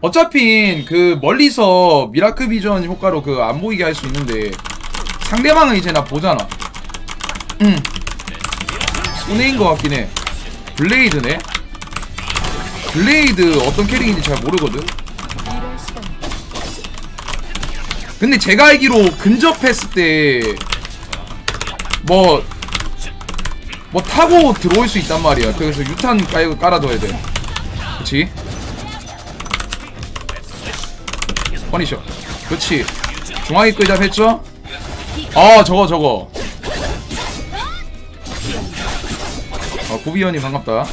어차피 그 멀리서 미라클 비전 효과로 그 안 보이게 할 수 있는데 상대방은 이제 나 보잖아. 음. 손해인 것 같긴 해. 블레이드네. 블레이드 어떤 캐릭인지 잘 모르거든. 근데 제가 알기로 근접했을 때 뭐뭐 타고 들어올 수 있단 말이야. 그래서 유탄 깔, 깔아둬야 돼. 그치? 퍼니셔. 그렇지. 중앙에 끌잡 했죠? 아, 저거, 저거. 아, 구비원이 반갑다.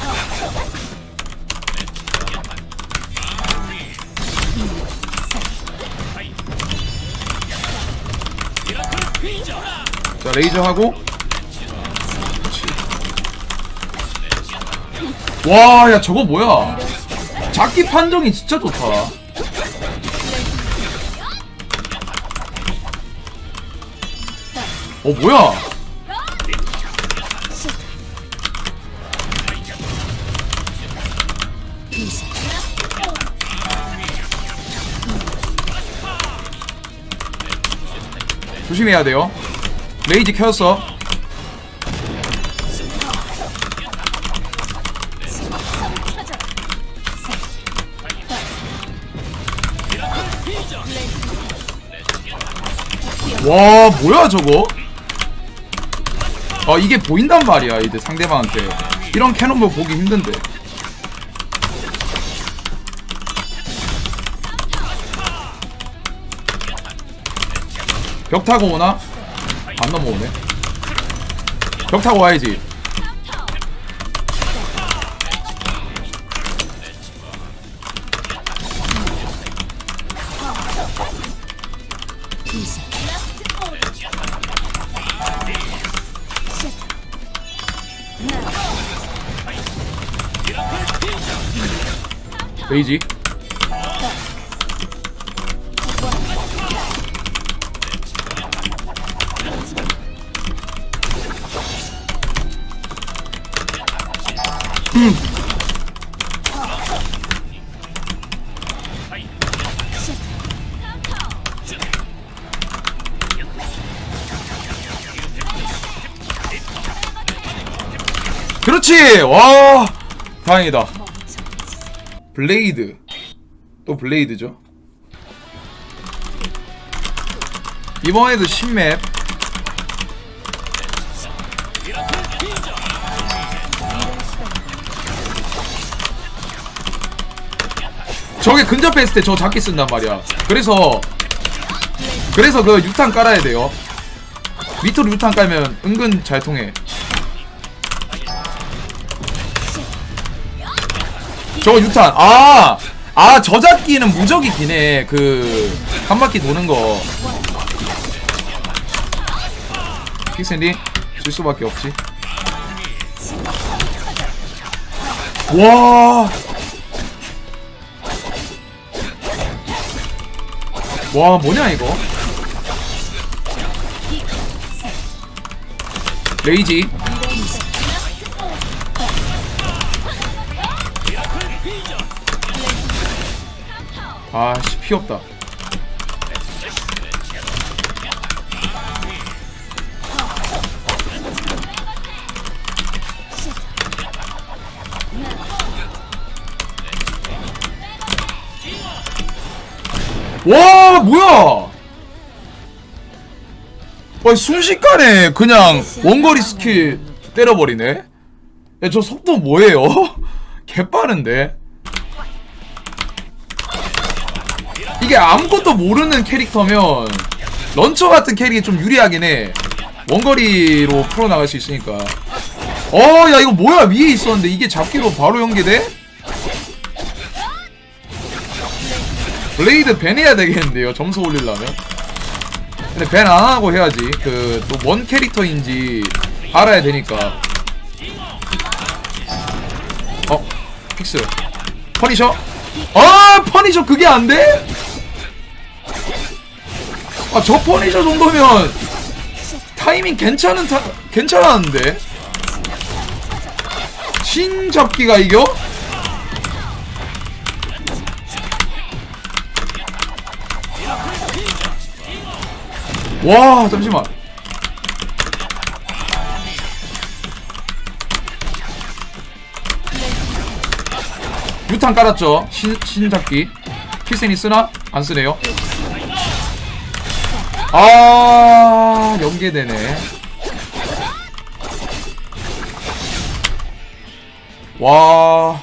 자, 레이저 하고. 와, 야, 저거 뭐야? 잡기 판정이 진짜 좋다. 어 뭐야? 조심해야 돼요. 레이지 켜졌어. 와 뭐야 저거? 아 이게 보인단 말이야 이제 상대방한테. 이런 캐논볼 보기 힘든데. 벽 타고 오나? 안 넘어오네. 벽 타고 와야지 베이지 음. 그렇지! 와! 다행이다. 블레이드. 또 블레이드죠. 이번에도 신맵. 저게 근접했을 때 저 잡기 쓴단 말이야. 그래서 그래서 그 유탄 깔아야 돼요. 밑으로 유탄 깔면 은근 잘 통해. 저거 유탄. 아! 아, 저 잡기는 무적이 기네. 그, 한 바퀴 도는 거. 픽샌디? 줄 수밖에 없지. 와! 와, 뭐냐, 이거? 레이지. 아씨 피 없다. 와 뭐야? 와 순식간에 그냥 원거리 스킬 때려버리네? 야 저 속도 뭐예요? 개빠른데 이게 아무것도 모르는 캐릭터면 런처 같은 캐릭이 좀 유리하긴 해. 원거리로 풀어나갈 수 있으니까. 어, 야, 이거 뭐야? 위에 있었는데 이게 잡기로 바로 연계돼? 블레이드 밴해야 되겠는데요, 점수 올리려면. 근데 밴 안 하고 해야지. 그, 또 뭔 캐릭터인지 알아야 되니까. 어, 픽스. 퍼니셔? 아, 퍼니셔 그게 안 돼? 아, 저 퍼니저 정도면 타이밍 괜찮은 타, 괜찮았는데. 신 잡기가 이겨? 와, 잠시만. 유탄 깔았죠. 신, 신잡기. 키센이 쓰나? 안 쓰네요. 아 연계되네. 와